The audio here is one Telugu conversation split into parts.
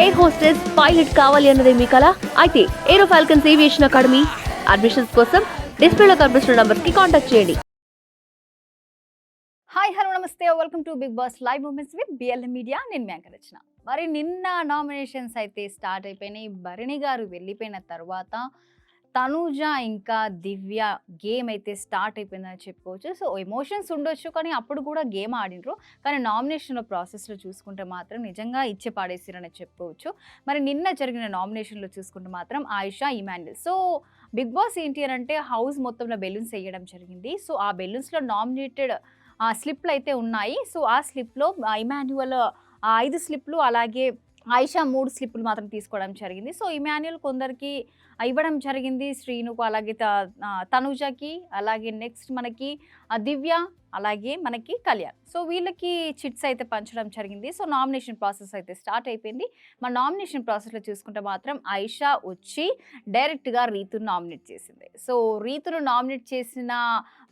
ఎయిర్ హోస్టెస్ పైలట్ కావాలి అన్నదే మీ కల? అయితే aero falcons aviation academy admissions కోసం డిస్ప్లేలో కనిపిస్తున్న నంబర్స్కి కాంటాక్ట్ చేయండి. హాయ్ హలో నమస్తే. Welcome to Bigg Boss live moments with BLM media నేను మ్యాంక రచన మరి నిన్న నామినేషన్స్ అయితే స్టార్ట్ అయిపోయినాయి. భరణి గారు వెళ్ళిపోయిన తర్వాత తనూజ ఇంకా దివ్య గేమ్ అయితే స్టార్ట్ అయిపోయిందని చెప్పుకోవచ్చు సో ఎమోషన్స్ ఉండొచ్చు కానీ అప్పుడు కూడా గేమ్ ఆడినరు. కానీ నామినేషన్లో ప్రాసెస్లో చూసుకుంటే మాత్రం నిజంగా ఇచ్చే పాడేసిరని చెప్పుకోవచ్చు మరి నిన్న జరిగిన నామినేషన్లో చూసుకుంటే మాత్రం Ayesha Emmanuel so Bigg Boss ఏంటి అని అంటే హౌస్ మొత్తంలో బెలూన్స్ వేయడం జరిగింది. సో ఆ బెలూన్స్లో నామినేటెడ్ స్లిప్లు అయితే ఉన్నాయి. సో ఆ స్లిప్లో ఇమాన్యువల్ ఐదు స్లిప్లు అలాగే ఆయిషా మూడు స్లిప్పులు మాత్రం తీసుకోవడం జరిగింది. సో ఇమాన్యుల్ కొందరికి ఇవ్వడం జరిగింది శ్రీనుకు అలాగే త- తనుజకి అలాగే నెక్స్ట్ మనకి ఆ, దివ్య అలాగే మనకి కళ్యాణ్. సో వీళ్ళకి చిట్స్ అయితే పంచడం జరిగింది. సో నామినేషన్ ప్రాసెస్ అయితే స్టార్ట్ అయిపోయింది. మన నామినేషన్ ప్రాసెస్లో చూసుకుంటే మాత్రం ఐషా వచ్చి డైరెక్ట్గా రీతును నామినేట్ చేసింది. సో రీతును నామినేట్ చేసిన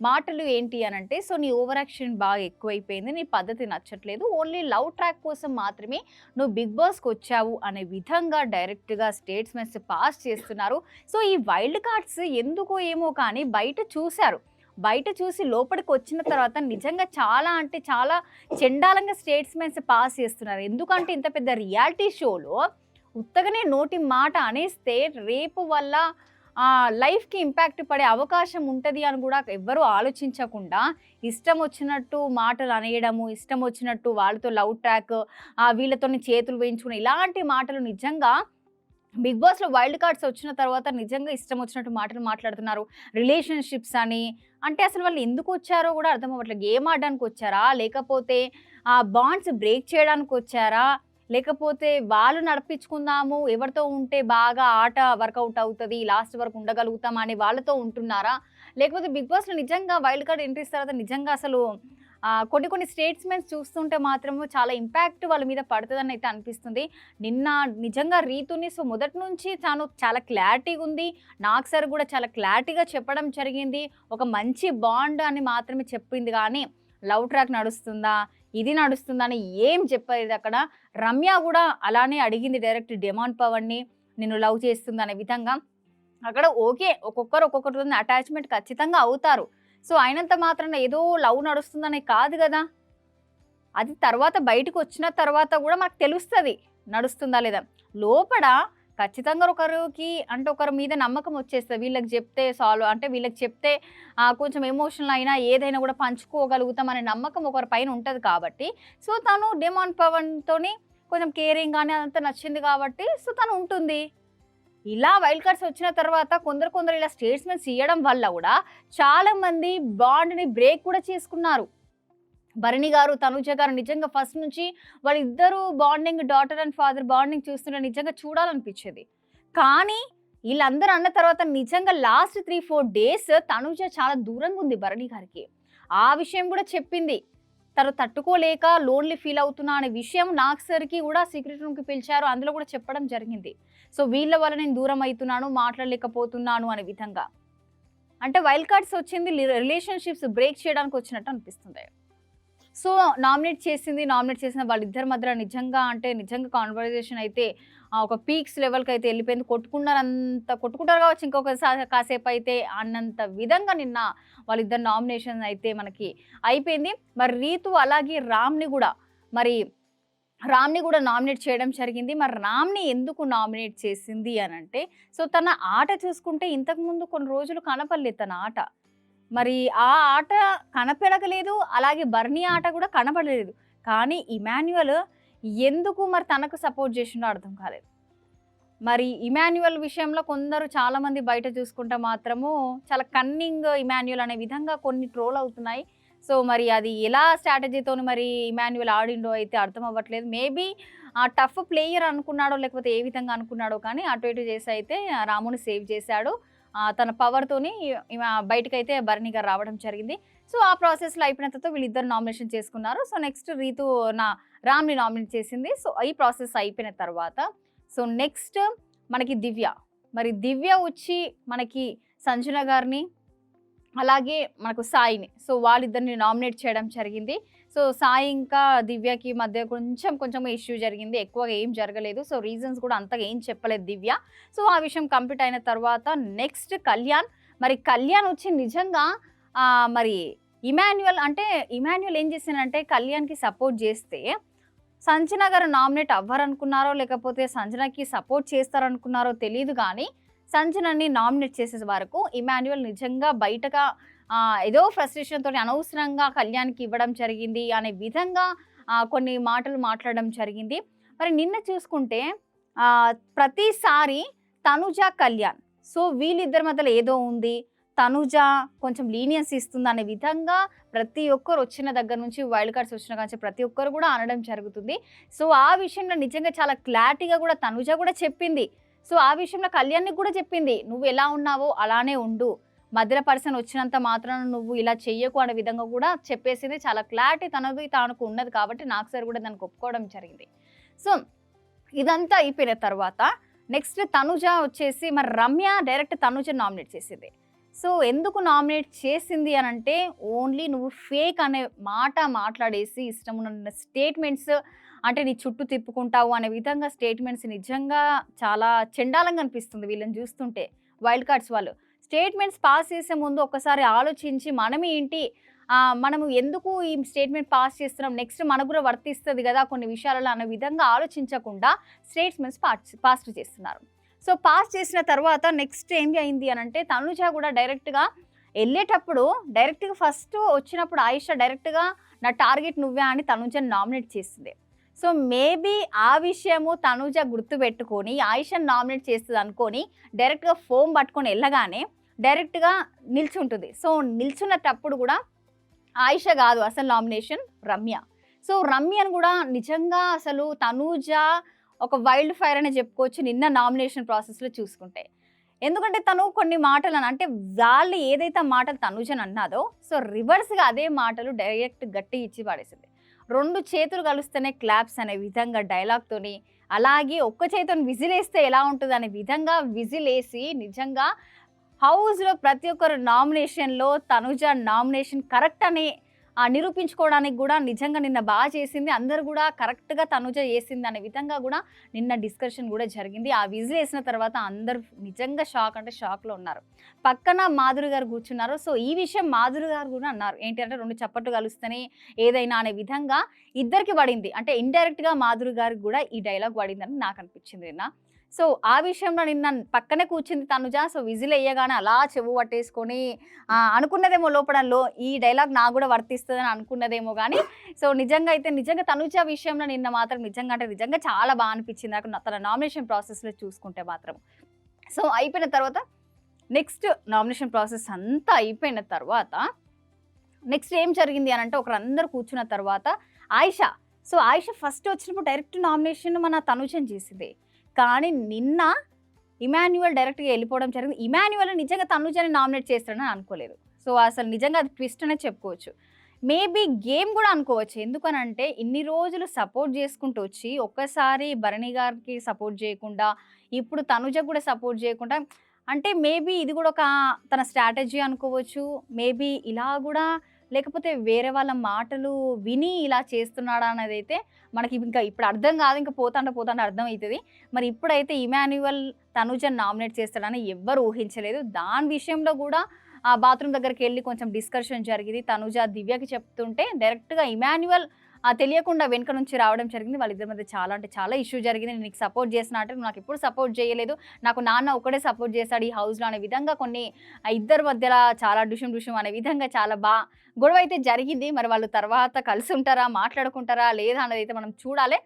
మాటలు ఏంటి అని అంటే సో నీ ఓవర్ యాక్షన్ బాగా ఎక్కువైపోయింది. నీ పద్ధతి నచ్చట్లేదు. ఓన్లీ లవ్ ట్రాక్ కోసం మాత్రమే నువ్వు బిగ్ బాస్కి వచ్చావు అనే విధంగా డైరెక్ట్గా స్టేట్స్మెంట్స్ పాస్ చేస్తున్నారు. సో ఈ వైల్డ్ కార్డ్స్ ఎందుకో ఏమో కానీ బయట చూశారు. బయట చూసి లోపలికి వచ్చిన తర్వాత నిజంగా చాలా అంటే చాలా చెండాలంగా స్టేట్స్మెంట్స్ పాస్ చేస్తున్నారు. ఎందుకంటే ఇంత పెద్ద రియాలిటీ షోలో ఉత్తగానే నోటి మాట అనేస్తే రేపు వల్ల లైఫ్కి ఇంపాక్ట్ పడే అవకాశం ఉంటుంది అని కూడా ఎవ్వరూ ఆలోచించకుండా ఇష్టం వచ్చినట్టు మాటలు అనేయడము ఇష్టం వచ్చినట్టు వాళ్ళతో లవ్ ట్రాక్ వీళ్ళతో చేతులు వేయించుకుని ఇలాంటి మాటలు నిజంగా బిగ్ బాస్లో వైల్డ్ కార్డ్స్ వచ్చిన తర్వాత నిజంగా ఇష్టం వచ్చినట్టు మాటలు మాట్లాడుతున్నారు. రిలేషన్షిప్స్ అని అంటే అసలు వాళ్ళు ఎందుకు వచ్చారో కూడా అర్థం అవ్వట్లేదు. గేమ్ ఆడడానికి వచ్చారా? లేకపోతే ఆ బాండ్స్ బ్రేక్ చేయడానికి వచ్చారా? లేకపోతే వాళ్ళు నడిపించుకుందాము ఎవరితో ఉంటే బాగా ఆట వర్కౌట్ అవుతుంది లాస్ట్ వరకు ఉండగలుగుతామా అని వాళ్ళతో ఉంటున్నారా? లేకపోతే బిగ్ బాస్లో నిజంగా వైల్డ్ కార్డ్ ఎంట్రీస్ తర్వాత నిజంగా అసలు కొన్ని కొన్ని స్టేట్స్మెంట్స్ చూస్తుంటే మాత్రము చాలా ఇంపాక్ట్ వాళ్ళ మీద పడుతుందని అయితే అనిపిస్తుంది. నిన్న నిజంగా రీతుని సో మొదటి నుంచి తాను చాలా క్లారిటీగా ఉంది. నాకు సార్ కూడా చాలా క్లారిటీగా చెప్పడం జరిగింది. ఒక మంచి బాండ్ అని మాత్రమే చెప్పింది. కానీ లవ్ ట్రాక్ నడుస్తుందా? ఇది నడుస్తుందా అని ఏం చెప్పలేదు అక్కడ. రమ్య కూడా అలానే అడిగింది డైరెక్ట్ డెమాన్ పవర్ని నిన్ను లవ్ చేస్తుంది అనే విధంగా. అక్కడ ఓకే ఒక్కొక్కరు ఒక్కొక్కరితో అటాచ్మెంట్ ఖచ్చితంగా అవుతారు. సో అయినంత మాత్రాన ఏదో లవ్ నడుస్తుందనే కాదు కదా. అది తర్వాత బయటకు వచ్చిన తర్వాత కూడా మనకు తెలుస్తుంది నడుస్తుందా లేదా. లోపల ఖచ్చితంగా ఒకరికి అంటే ఒకరి మీద నమ్మకం వచ్చేస్తుంది. వీళ్ళకి చెప్తే సాల్వ్ అంటే వీళ్ళకి చెప్తే ఆ, కొంచెం ఎమోషనల్ అయినా ఏదైనా కూడా పంచుకోగలుగుతాం అనే నమ్మకం ఒకరి పైన ఉంటుంది కాబట్టి. సో తను డెమాన్ పవన్తోని కొంచెం కేరింగ్ కానీ అదంతా నచ్చింది కాబట్టి సో తను ఉంటుంది. ఇలా వైల్డ్ కార్డ్స్ వచ్చిన తర్వాత కొందరు కొందరు ఇలా స్టేట్స్మెంట్స్ ఇవ్వడం వల్ల కూడా చాలా మంది బాండ్ని బ్రేక్ కూడా చేసుకున్నారు. భరణి గారు తనుజ గారు నిజంగా ఫస్ట్ నుంచి వాళ్ళిద్దరూ bonding daughter and father bonding చూస్తుంటే నిజంగా చూడాలనిపించేది. కానీ వీళ్ళందరూ అన్న తర్వాత నిజంగా last three four days Tanuja చాలా దూరంగా ఉంది భరణి గారికి. ఆ విషయం కూడా చెప్పింది. తను తట్టుకోలేక లోన్లీ ఫీల్ అవుతున్నా అనే విషయం నాకు సరికి కూడా సీక్రెట్ రూమ్కి పిలిచారు. అందులో కూడా చెప్పడం జరిగింది. సో వీళ్ళ వల్ల నేను దూరం అవుతున్నాను మాట్లాడలేకపోతున్నాను అనే విధంగా. అంటే వైల్డ్ కార్డ్స్ వచ్చింది రిలేషన్షిప్స్ బ్రేక్ చేయడానికి వచ్చినట్టు అనిపిస్తుంది సో నామినేట్ చేసింది నామినేట్ చేసిన వాళ్ళిద్దరి మధ్య నిజంగా అంటే నిజంగా కాన్వర్జేషన్ అయితే ఒక పీక్స్ లెవెల్కి అయితే వెళ్ళిపోయింది. కొట్టుకున్నారంత కొట్టుకుంటారు కావచ్చు ఇంకొక కాసేపు అయితే అన్నంత విధంగా నిన్న వాళ్ళిద్దరు నామినేషన్ అయితే మనకి అయిపోయింది. మరి రీతు అలాగే రామ్ని కూడా మరి రామ్ని కూడా నామినేట్ చేయడం జరిగింది. మరి రామ్ని ఎందుకు నామినేట్ చేసింది అని అంటే సో తన ఆట చూసుకుంటే ఇంతకుముందు కొన్ని రోజులు కనపడలేదు తన ఆట. మరి ఆ ఆట కనపడగలేదు అలాగే బర్నీ ఆట కూడా కనపడలేదు. కానీ ఇమాన్యువల్ ఎందుకు మరి తనకు సపోర్ట్ చేసిండో అర్థం కాలేదు. మరి ఇమాన్యువల్ విషయంలో కొందరు చాలామంది బయట చూసుకుంటే మాత్రము చాలా కన్నింగ్ ఇమాన్యువల్ అనే విధంగా కొన్ని ట్రోల్ అవుతున్నాయి. సో మరి అది ఎలా స్ట్రాటజీతో మరి ఇమాన్యువల్ ఆడిండో అయితే అర్థం అవ్వట్లేదు. మేబీ ఆ టఫ్ ప్లేయర్ అనుకున్నాడో లేకపోతే ఏ విధంగా అనుకున్నాడో కానీ అటు ఇటు చేసి అయితే రాముని సేవ్ చేశాడు. తన పవర్తోని బయటకైతే అయితే గారు రావడం జరిగింది. సో ఆ ప్రాసెస్లో అయిపోయిన తర్వాత వీళ్ళిద్దరు నామినేషన్ చేసుకున్నారు. సో నెక్స్ట్ రీతు నా రామ్ని నామినేట్ చేసింది. సో ఈ ప్రాసెస్ అయిపోయిన తర్వాత సో నెక్స్ట్ మనకి దివ్య. మరి దివ్య వచ్చి మనకి సంజన గారిని అలాగే మనకు సాయిని. సో వాళ్ళిద్దరిని నామినేట్ చేయడం జరిగింది. సో సాయి ఇంకా దివ్యకి మధ్య కొంచెం కొంచెం ఇష్యూ జరిగింది. ఎక్కువగా ఏం జరగలేదు. సో రీజన్స్ కూడా అంతగా ఏం చెప్పలేదు దివ్య. సో ఆ విషయం కంప్లీట్ అయిన తర్వాత నెక్స్ట్ కళ్యాణ్. మరి కళ్యాణ్ వచ్చి నిజంగా మరి ఇమాన్యువల్ అంటే ఇమాన్యువల్ ఏం చేసానంటే కళ్యాణ్కి సపోర్ట్ చేస్తే సంజన గారు నామినేట్ అవ్వరనుకున్నారో లేకపోతే సంజనకి సపోర్ట్ చేస్తారనుకున్నారో తెలియదు కానీ సంజనని నామినేట్ చేసే వరకు ఇమాన్యువల్ నిజంగా బయటగా ఏదో ఫ్రస్ట్రేషన్తో అనవసరంగా కళ్యాణ్కి ఇవ్వడం జరిగింది అనే విధంగా కొన్ని మాటలు మాట్లాడడం జరిగింది. మరి నిన్న చూసుకుంటే ప్రతిసారి తనుజ కళ్యాణ్. సో వీళ్ళిద్దరి మధ్యలో ఏదో ఉంది. తనుజ కొంచెం లీనియన్స్ ఇస్తుంది అనే విధంగా ప్రతి ఒక్కరు వచ్చిన దగ్గర నుంచి వైల్డ్ కార్డ్స్ వచ్చిన కానీ ప్రతి ఒక్కరు కూడా అనడం జరుగుతుంది. సో ఆ విషయంలో నిజంగా చాలా క్లారిటీగా కూడా తనుజ కూడా చెప్పింది. సో ఆ విషయంలో కళ్యాణ్కి కూడా చెప్పింది నువ్వు ఎలా ఉన్నావో అలానే ఉండు. మధ్యలో పర్సన్ వచ్చినంత మాత్రం నువ్వు ఇలా చెయ్యకు అనే విధంగా కూడా చెప్పేసింది. చాలా క్లారిటీ తనది తానుకు ఉన్నది కాబట్టి నాకు సార్ కూడా దానికి ఒప్పుకోవడం జరిగింది. సో ఇదంతా అయిపోయిన తర్వాత నెక్స్ట్ తనుజ వచ్చేసి మరి రమ్య డైరెక్ట్ తనుజ నామినేట్ చేసింది. సో ఎందుకు నామినేట్ చేసింది అని అంటే ఓన్లీ నువ్వు ఫేక్ అనే మాట మాట్లాడేసి ఇష్టం ఉన్న స్టేట్మెంట్స్ అంటే నీ చుట్టూ తిప్పుకుంటావు అనే విధంగా స్టేట్మెంట్స్ నిజంగా చాలా చెండాలంగా అనిపిస్తుంది వీళ్ళని చూస్తుంటే. వైల్డ్ కార్డ్స్ వాళ్ళు. స్టేట్మెంట్స్ పాస్ చేసే ముందు ఒకసారి ఆలోచించి మనం ఏంటి? మనము ఎందుకు ఈ స్టేట్మెంట్ పాస్ చేస్తున్నాం? నెక్స్ట్ మనకు కూడా వర్తిస్తుంది కదా కొన్ని విషయాలలో అనే విధంగా ఆలోచించకుండా స్టేట్మెంట్స్ పాస్ పాస్ చేస్తున్నారు. సో పాస్ చేసిన తర్వాత నెక్స్ట్ ఏం అయింది అని అంటే తనుజ కూడా డైరెక్ట్గా వెళ్ళేటప్పుడు డైరెక్ట్గా ఫస్ట్ వచ్చినప్పుడు ఆయుష డైరెక్ట్గా నా టార్గెట్ నువ్వే అని తనుజని నామినేట్ చేస్తుంది సో మేబీ ఆ విషయము తనుజ గుర్తుపెట్టుకొని ఆయుషన్ నామినేట్ చేస్తుంది అనుకొని డైరెక్ట్గా ఫోన్ పట్టుకొని వెళ్ళగానే డైరెక్ట్గా నిల్చుంటుంది. సో నిల్చున్నటప్పుడు కూడా ఆయిష కాదు అసలు నామినేషన్ రమ్య. సో రమ్యను కూడా నిజంగా అసలు తనూజ ఒక వైల్డ్ ఫైర్ అనే చెప్పుకోవచ్చు నిన్న నామినేషన్ ప్రాసెస్లో చూసుకుంటే. ఎందుకంటే తను కొన్ని మాటలు అని- అంటే వాళ్ళు ఏదైతే మాటలు తనుజన్ అన్నాదో సో రివర్స్గా అదే మాటలు డైరెక్ట్ గట్టి ఇచ్చి పాడేసింది. రెండు చేతులు కలుస్తేనే క్లాప్స్ అనే విధంగా డైలాగ్తోని అలాగే ఒక్క చేతిని విజిలేస్తే ఎలా ఉంటుంది అనే విధంగా విజిలేసి నిజంగా హౌస్లో ప్రతి ఒక్కరు నామినేషన్లో తనుజ నామినేషన్ కరెక్ట్ అని నిరూపించుకోవడానికి కూడా నిజంగా నిన్న బాగా చేసింది. అందరు కూడా కరెక్ట్గా తనుజ చేసింది అనే విధంగా కూడా నిన్న డిస్కషన్ కూడా జరిగింది. ఆ విజిల్ వేసిన తర్వాత అందరూ నిజంగా షాక్ అంటే షాక్లో ఉన్నారు. పక్కన మాధురి గారు కూర్చున్నారు. సో ఈ విషయం మాధురి గారు కూడా అన్నారు. ఏంటంటే రెండు చప్పట్లు కలుస్తేనే ఏదైనా అనే విధంగా ఇద్దరికి పడింది. అంటే ఇండైరెక్ట్గా మాధురి గారికి కూడా ఈ డైలాగ్ పడిందని నాకు అనిపించింది నిన్న. సో ఆ విషయంలో నిన్న పక్కనే కూర్చుంది తనుజ. సో విజిల్ వేయగానే అలా చెవు పట్టేసుకొని అనుకున్నదేమో లోపడంలో ఈ డైలాగ్ నాకు కూడా వర్తిస్తుందని అనుకున్నదేమో కానీ సో నిజంగా అయితే నిజంగా తనుజ విషయంలో నిన్న మాత్రం నిజంగా అంటే నిజంగా చాలా బాగా అనిపించింది. నాకు తన నామినేషన్ ప్రాసెస్లో చూసుకుంటే మాత్రం. సో అయిపోయిన తర్వాత నెక్స్ట్ నామినేషన్ ప్రాసెస్ అంతా అయిపోయిన తర్వాత నెక్స్ట్ ఏం జరిగింది అని అంటే ఒకరందరూ కూర్చున్న తర్వాత ఆయిషా. సో ఆయిషా ఫస్ట్ వచ్చినప్పుడు డైరెక్ట్ నామినేషన్ మన తనుజన్ చేసింది. కానీ నిన్న ఇమాన్యువల్ డైరెక్ట్గా వెళ్ళిపోవడం జరిగింది. ఇమాన్యువల్ నిజంగా తనుజని నామినేట్ చేస్తాడని అనుకోలేదు. సో అసలు నిజంగా అది ట్విస్ట్ అనే చెప్పుకోవచ్చు. మేబీ గేమ్ కూడా అనుకోవచ్చు. ఎందుకనంటే ఇన్ని రోజులు సపోర్ట్ చేసుకుంటూ వచ్చి ఒక్కసారి భరణి గారికి సపోర్ట్ చేయకుండా ఇప్పుడు తనుజ కూడా సపోర్ట్ చేయకుండా అంటే మేబీ ఇది కూడా ఒక తన స్ట్రాటజీ అనుకోవచ్చు. మేబీ ఇలా కూడా లేకపోతే వేరే వాళ్ళ మాటలు విని ఇలా చేస్తున్నాడా అనేది అయితే మనకి ఇంకా ఇప్పుడు అర్థం కాదు ఇంకా పోతాంటే పోతాంటే అర్థం అవుతుంది మరి ఇప్పుడైతే ఇమాన్యువల్ తనుజన్ నామినేట్ చేస్తాడని ఎవ్వరు ఊహించలేదు. దాని విషయంలో కూడా ఆ బాత్రూమ్ దగ్గరికి వెళ్ళి కొంచెం డిస్కషన్ జరిగింది. తనుజ దివ్యకి చెప్తుంటే డైరెక్ట్గా ఇమాన్యువల్ తెలియకుండా వెనుక నుంచి రావడం జరిగింది. వాళ్ళిద్దరి మధ్య చాలా అంటే చాలా ఇష్యూ జరిగింది. నేను నీకు సపోర్ట్ చేసిన అంటే నాకు ఎప్పుడు సపోర్ట్ చేయలేదు. నాకు నాన్న ఒకడే సపోర్ట్ చేశాడు ఈ హౌస్లో అనే విధంగా కొన్ని ఇద్దరి మధ్యలో చాలా డుషం డుషం అనే విధంగా చాలా బా గొడవ అయితే జరిగింది. మరి వాళ్ళు తర్వాత కలిసి ఉంటారా మాట్లాడుకుంటారా లేదా అనేది అయితే మనం చూడాలి.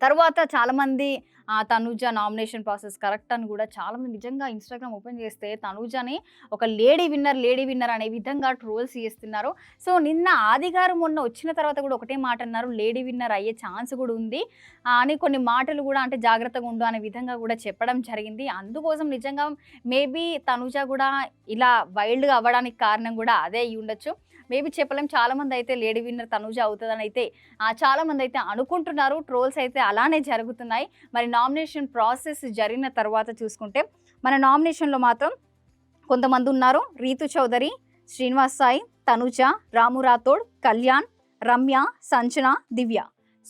తర్వాత చాలామంది తనూజ నామినేషన్ ప్రాసెస్ కరెక్ట్ అని కూడా చాలామంది నిజంగా ఇన్స్టాగ్రామ్ ఓపెన్ చేస్తే తనూజని ఒక లేడీ విన్నర్ లేడీ విన్నర్ అనే విధంగా ట్రోల్స్ చేస్తున్నారు. సో నిన్న ఆది గారు మొన్న వచ్చిన తర్వాత కూడా ఒకటే మాట అన్నారు లేడీ విన్నర్ అయ్యే ఛాన్స్ కూడా ఉంది. అని కొన్ని మాటలు కూడా అంటే జాగ్రత్తగా ఉండు అనే విధంగా కూడా చెప్పడం జరిగింది. అందుకోసం నిజంగా మేబీ తనుజ కూడా ఇలా వైల్డ్గా అవ్వడానికి కారణం కూడా అదే అయి ఉండొచ్చు మేబీ చెప్పలేం చాలా మంది అయితే లేడీ విన్నర్ తనుజ అవుతుందని అయితే చాలామంది చాలా మంది అయితే అనుకుంటున్నారు. ట్రోల్స్ అయితే అలానే జరుగుతున్నాయి. మరి నామినేషన్ ప్రాసెస్ జరిగిన తర్వాత చూసుకుంటే మన నామినేషన్లో మాత్రం కొంతమంది ఉన్నారు. రీతు చౌదరి శ్రీనివాస్ సాయి తనుజ రాము రాథోడ్ కళ్యాణ్ రమ్య సంచన దివ్య.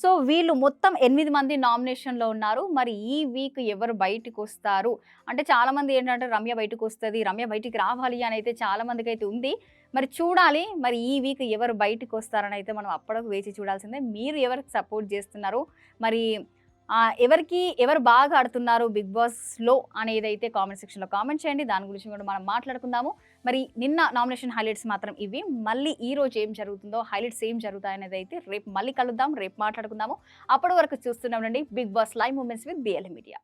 సో వీళ్ళు మొత్తం ఎనిమిది మంది నామినేషన్లో ఉన్నారు. మరి ఈ వీక్ ఎవరు బయటకు వస్తారు? అంటే చాలామంది ఏంటంటే రమ్య బయటకు వస్తుంది రమ్య బయటికి రావాలి అని అయితే చాలామందికి అయితే ఉంది. మరి చూడాలి. మరి ఈ వీక్ ఎవరు బయటకు వస్తారని అయితే మనం అప్పటికి వేచి చూడాల్సిందే. మీరు ఎవరికి సపోర్ట్ చేస్తున్నారు? మరి ఎవరికి ఎవరు బాగా ఆడుతున్నారు బిగ్ బాస్లో అనేది అయితే కామెంట్ సెక్షన్లో కామెంట్ చేయండి. దాని గురించి కూడా మనం మాట్లాడుకుందాము. మరి నిన్న నామినేషన్ హైలైట్స్ మాత్రం ఇవి. మళ్ళీ ఈ రోజు ఏం జరుగుతుందో హైలైట్స్ ఏం జరుగుతాయనేది అయితే రేపు మళ్ళీ కలుద్దాం రేపు మాట్లాడుకుందాము. అప్పటి వరకు చూస్తూనే ఉండండి. Bigg Boss live moments with BL media.